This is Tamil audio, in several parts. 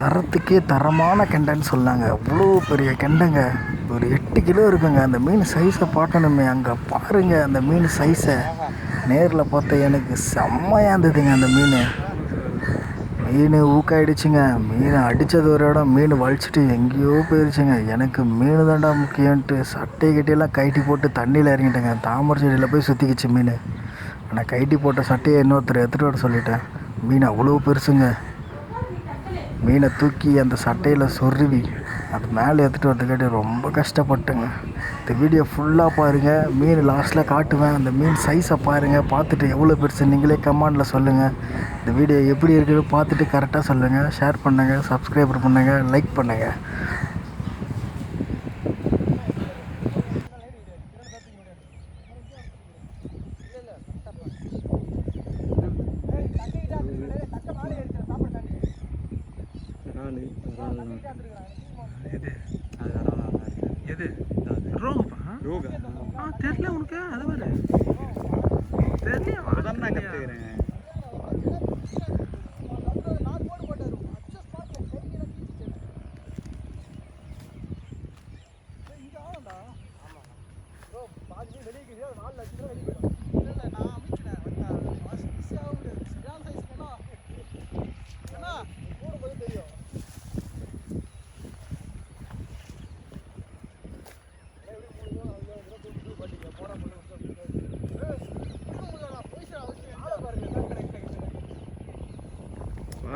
தரத்துக்கே தரமான கெண்டைன்னு சொன்னாங்க. அவ்வளோ பெரிய கெண்டைங்க. ஒரு எட்டு கிலோ இருக்குங்க. அந்த மீன் சைஸை பார்க்கணுமே. அங்கே பாருங்க அந்த மீன் சைஸை நேரில் பார்த்தா எனக்கு செம்மையாக இருந்ததுங்க அந்த மீன். மீன் ஊக்காயிடுச்சுங்க. மீன் அடித்தது ஒரு இடம். மீன் வலிச்சிட்டு எங்கேயோ போயிடுச்சுங்க எனக்கு மீன் தாண்டா முக்கியன்ட்டு சட்டை கட்டியெல்லாம் கைட்டி போட்டு தண்ணியில் இறங்கிட்டேங்க. தாமரை செடியில் போய் சுற்றிக்கிச்சு மீன். ஆனால் கைட்டி போட்ட சட்டையை இன்னொருத்தர் எடுத்துகிட்டு வர சொல்லிட்டேன். மீன் அவ்வளோ பெருசுங்க. மீனை தூக்கி அந்த சட்டையில் சொருவி அது மேலே எடுத்துகிட்டு வரதுக்காட்டி ரொம்ப கஷ்டப்பட்டேங்க. இந்த வீடியோ ஃபுல்லாக பாருங்கள் மீன் லாஸ்ட்டில் காட்டுவேன். அந்த மீன் சைஸை பாருங்கள் பார்த்துட்டு எவ்வளோ பெருசு நீங்களே கமெண்டில் சொல்லுங்கள் இந்த வீடியோ எப்படி இருக்குன்னு பார்த்துட்டு கரெக்டாக சொல்லுங்கள் ஷேர் பண்ணுங்கள் சப்ஸ்கிரைபர் பண்ணுங்கள் லைக் பண்ணுங்கள் இறாலு இறால் எது? அது இறால் எது? ரோகப்பா ரோகா ஆ தெரியல உனக்கு. அது வேறு. தெரியல அதான் நான் கற்றுக்கிறேன்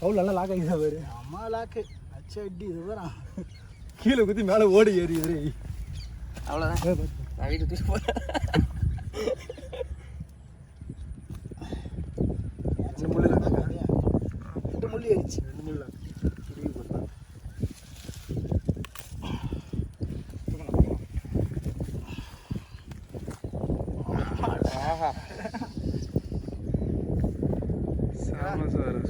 ஃபவுல் நல்லா லாக் ஆகிதா பாரு? அம்மா லாக்கு அச்ச அடி இது வரா கீழே குத்தி மேலே ஓடி ஏறி ஏறி. அவ்வளோதான் நான் வீட்டுக்கு தூக்கி போகிறேன் முள்ளு ரெண்டு முள்ளு ஏறிச்சு. ரெண்டு முள்ளு சாம சோதரா